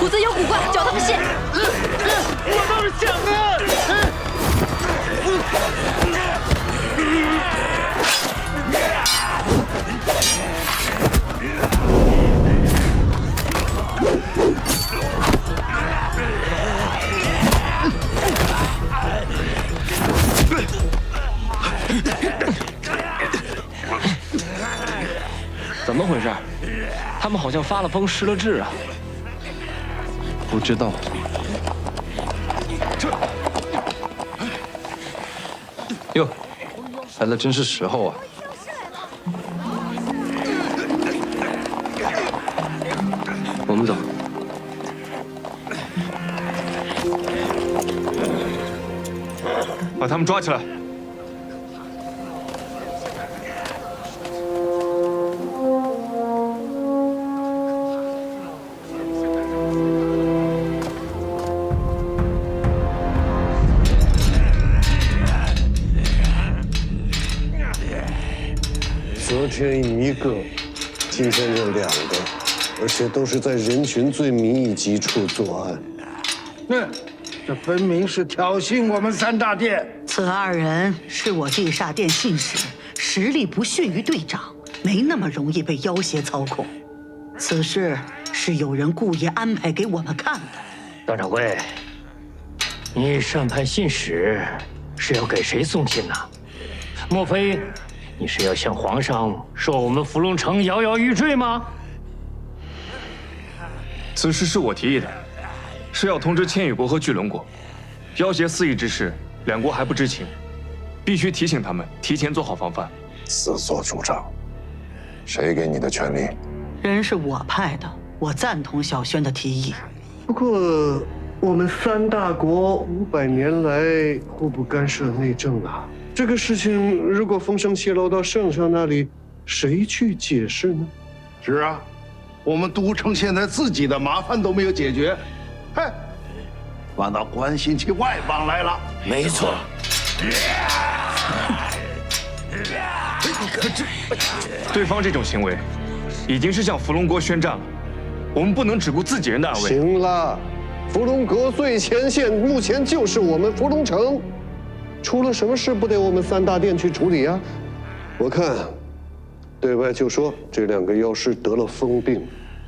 谷子有古怪脚他不信我倒是想啊怎么回事？他们好像发了疯失了智啊。不知道。哟，来的真是时候啊！我们走。把他们抓起来！昨天一个，今天就两个，而且都是在人群最密集处作案。那，这分明是挑衅我们三大殿。此二人是我地煞殿信使，实力不逊于队长，没那么容易被妖邪操控。此事是有人故意安排给我们看的。段掌柜，你擅派信使是要给谁送信呢？莫非？你是要向皇上说我们伏龙城摇摇欲坠吗？此事是我提议的，是要通知千羽国和巨龙国，要挟肆意之事，两国还不知情，必须提醒他们提前做好防范。自作主张，谁给你的权利？人是我派的，我赞同小轩的提议。不过，我们三大国五百年来互不干涉内政啊。这个事情如果风声泄露到圣上那里，谁去解释呢？是啊，我们都城现在自己的麻烦都没有解决，嗨，反倒关心起外邦来了。没错。可这，对方这种行为，已经是向伏龙国宣战了。我们不能只顾自己人的安危。行了，伏龙阁最前线目前就是我们伏龙城。出了什么事不得我们三大殿去处理啊？我看，对外就说这两个妖师得了疯病，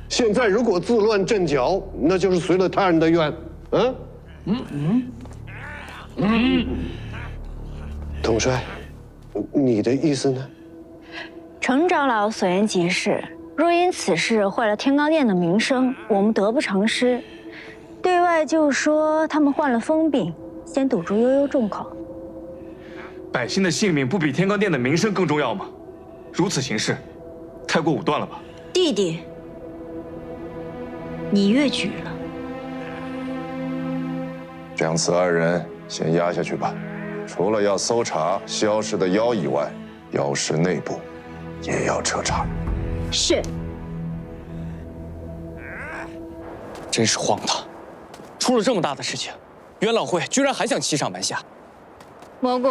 现在如果自乱阵脚，那就是随了他人的愿。嗯嗯嗯嗯。统帅，你的意思呢？程长老所言极是。若因此事坏了天罡殿的名声，我们得不偿失。对外就说他们患了疯病，先堵住悠悠众口。百姓的性命不比天罡殿的名声更重要吗？如此行事，太过武断了吧？弟弟，你越矩了。将此二人先押下去吧。除了要搜查消失的妖以外，妖师内部也要彻查。是。真是荒唐！出了这么大的事情，元老会居然还想欺上瞒下。蘑菇。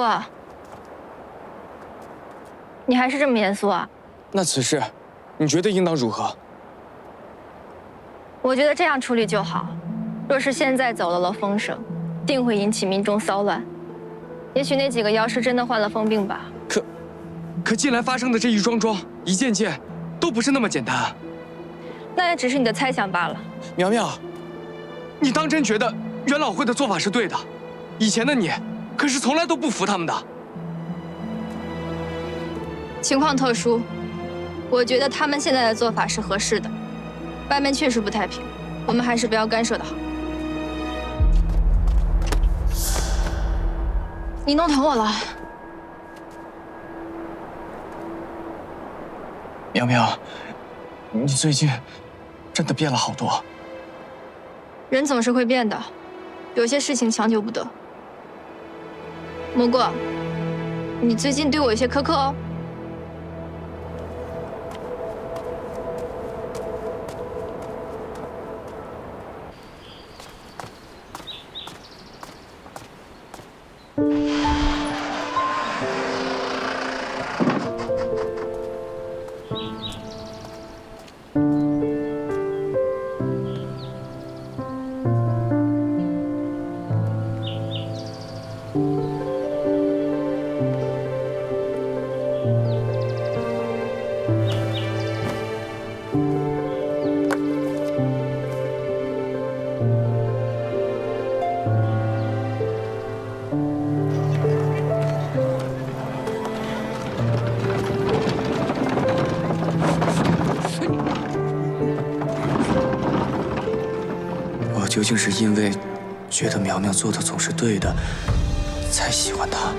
你还是这么严肃啊？那此事，你觉得应当如何？我觉得这样处理就好。若是现在走漏了风声，定会引起民众骚乱。也许那几个妖师真的患了疯病吧？可，可近来发生的这一桩桩、一件件，都不是那么简单。那也只是你的猜想罢了。苗苗，你当真觉得元老会的做法是对的？以前的你，可是从来都不服他们的。情况特殊，我觉得他们现在的做法是合适的。外面确实不太平，我们还是不要干涉的好。你弄疼我了，苗苗，你最近真的变了好多。人总是会变的，有些事情强求不得。蘑菇，你最近对我有些苛刻哦。究竟是因为觉得苗苗做的总是对的，才喜欢她，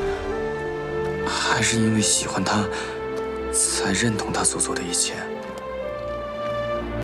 还是因为喜欢她，才认同她所做的一切？